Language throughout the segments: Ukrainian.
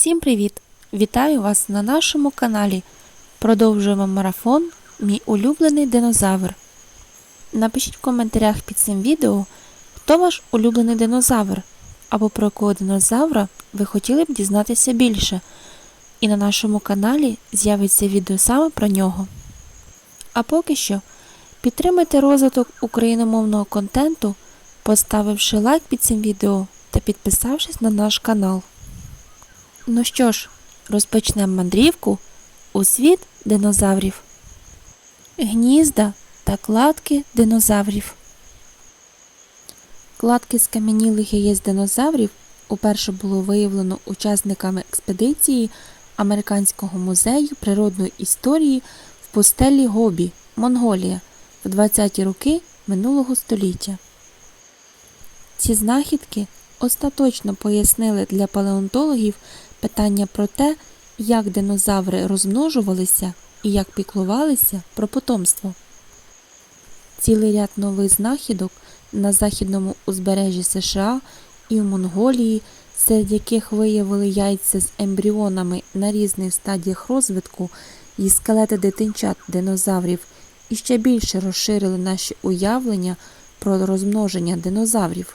Всім привіт! Вітаю вас на нашому каналі. Продовжуємо марафон Мій улюблений динозавр. Напишіть в коментарях під цим відео, хто ваш улюблений динозавр, або про якого динозавра ви хотіли б дізнатися більше. І на нашому каналі з'явиться відео саме про нього. А поки що підтримайте розвиток україномовного контенту, поставивши лайк під цим відео та підписавшись на наш канал. Ну що ж, розпочнемо мандрівку у світ динозаврів. Гнізда та кладки динозаврів. Кладки скам'янілих яєць динозаврів уперше було виявлено учасниками експедиції Американського музею природної історії в пустелі Гобі, Монголія, в 20-ті роки минулого століття. Ці знахідки остаточно пояснили для палеонтологів питання про те, як динозаври розмножувалися і як піклувалися про потомство. Цілий ряд нових знахідок на західному узбережжі США і в Монголії, серед яких виявили яйця з ембріонами на різних стадіях розвитку і скелети дитинчат динозаврів, і ще більше розширили наші уявлення про розмноження динозаврів.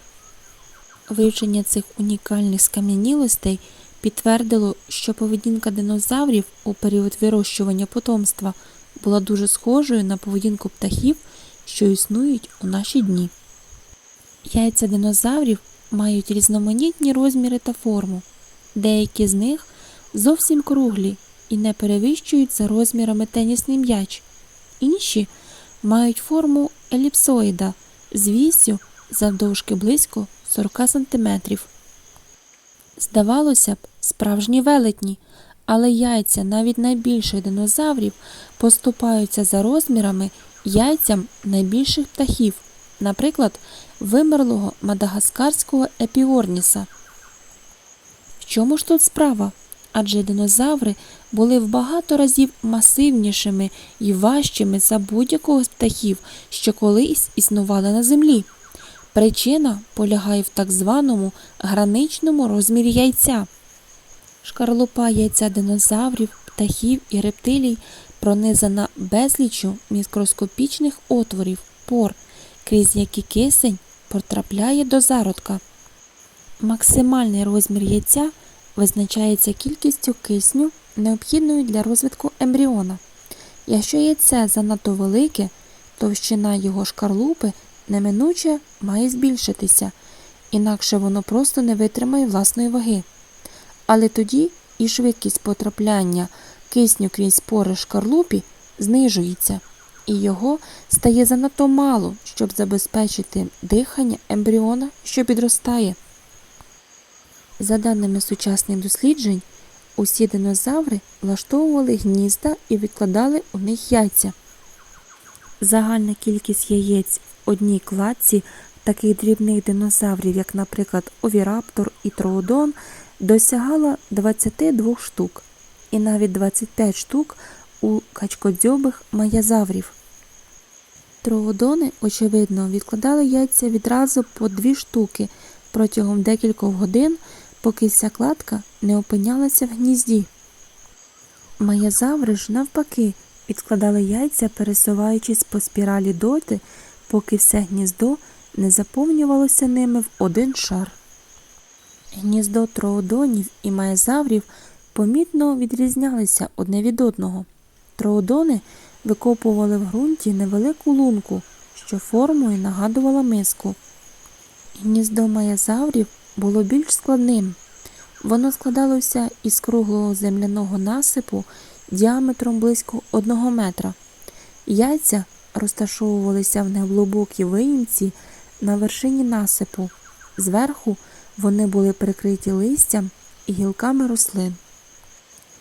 Вивчення цих унікальних скам'янілостей підтвердило, що поведінка динозаврів у період вирощування потомства була дуже схожою на поведінку птахів, що існують у наші дні. Яйця динозаврів мають різноманітні розміри та форму. Деякі з них зовсім круглі і не перевищують за розмірами тенісний м'яч. Інші мають форму еліпсоїда з вісю завдовжки близько 40 см. Здавалося б, справжні велетні, але яйця навіть найбільших динозаврів поступаються за розмірами яйцям найбільших птахів, наприклад, вимерлого мадагаскарського епіорніса. В чому ж тут справа? Адже динозаври були в багато разів масивнішими і важчими за будь-якого з птахів, що колись існували на землі. Причина полягає в так званому граничному розмірі яйця. Шкарлупа яйця динозаврів, птахів і рептилій пронизана безліччю мікроскопічних отворів, пор, крізь які кисень потрапляє до зародка. Максимальний розмір яйця визначається кількістю кисню, необхідною для розвитку ембріона. Якщо яйце занадто велике, товщина його шкарлупи неминуче має збільшитися, інакше воно просто не витримає власної ваги. Але тоді і швидкість потрапляння кисню крізь пори шкарлупі знижується, і його стає занадто мало, щоб забезпечити дихання ембріона, що підростає. За даними сучасних досліджень, усі динозаври влаштовували гнізда і відкладали у них яйця. Загальна кількість яєць одній кладці таких дрібних динозаврів, як, наприклад, овіраптор і троодон, досягала 22 штук, і навіть 25 штук у качкодзьобих маязаврів. Троодони, очевидно, відкладали яйця відразу по дві штуки протягом декількох годин, поки вся кладка не опинялася в гнізді. Маязаври ж навпаки відкладали яйця, пересуваючись по спіралі доти, поки все гніздо не заповнювалося ними в один шар. Гніздо троодонів і маязаврів помітно відрізнялися одне від одного. Троодони викопували в ґрунті невелику лунку, що формою нагадувала миску. Гніздо маязаврів було більш складним. Воно складалося із круглого земляного насипу діаметром близько одного метра. Яйця розташовувалися в неглибокій виїмці на вершині насипу. Зверху вони були прикриті листям і гілками рослин.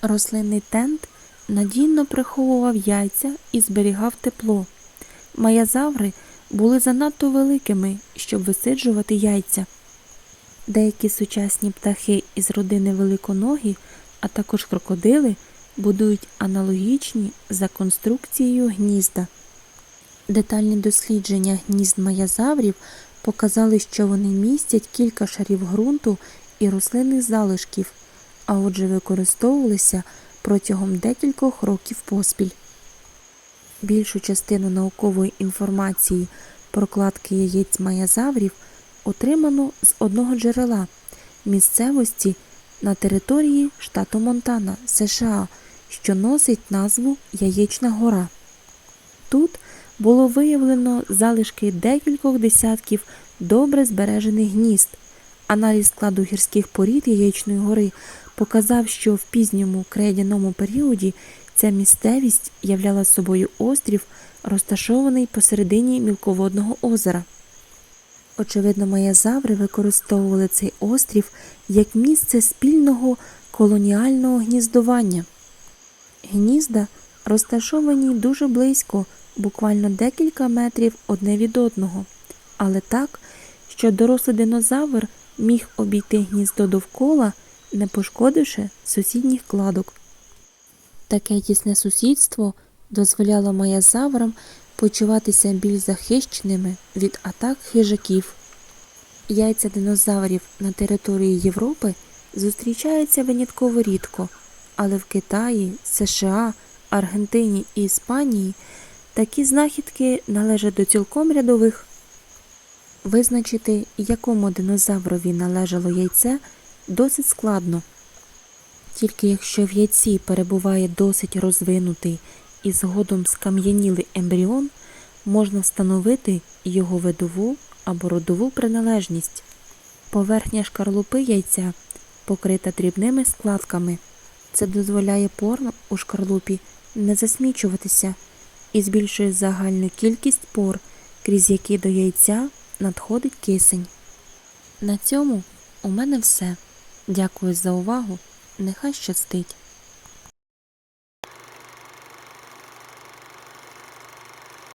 Рослинний тент надійно приховував яйця і зберігав тепло. Маязаври були занадто великими, щоб висиджувати яйця. Деякі сучасні птахи із родини великоногі, а також крокодили, будують аналогічні за конструкцією гнізда. Детальні дослідження гнізд маязаврів показали, що вони містять кілька шарів ґрунту і рослинних залишків, а отже використовувалися протягом декількох років поспіль. Більшу частину наукової інформації про кладки яєць маязаврів отримано з одного джерела місцевості на території штату Монтана, США, що носить назву Яєчна гора. Тут було виявлено залишки декількох десятків добре збережених гнізд. Аналіз складу гірських порід Яєчної гори показав, що в пізньому крейдяному періоді ця місцевість являла собою острів, розташований посередині мілководного озера. Очевидно, маязаври використовували цей острів як місце спільного колоніального гніздування. Гнізда розташовані дуже близько, буквально декілька метрів одне від одного, але так, що дорослий динозавр міг обійти гніздо довкола, не пошкодивши сусідніх кладок. Таке тісне сусідство дозволяло маязаврам почуватися більш захищеними від атак хижаків. Яйця динозаврів на території Європи зустрічаються винятково рідко, але в Китаї, США, Аргентині і Іспанії такі знахідки належать до цілком рядових. Визначити, якому динозаврові належало яйце, досить складно. Тільки якщо в яйці перебуває досить розвинутий і згодом скам'янілий ембріон, можна встановити його видову або родову приналежність. Поверхня шкарлупи яйця покрита дрібними складками. Це дозволяє порам у шкарлупі не засмічуватися і збільшує загальну кількість пор, крізь які до яйця надходить кисень. На цьому у мене все. Дякую за увагу. Нехай щастить.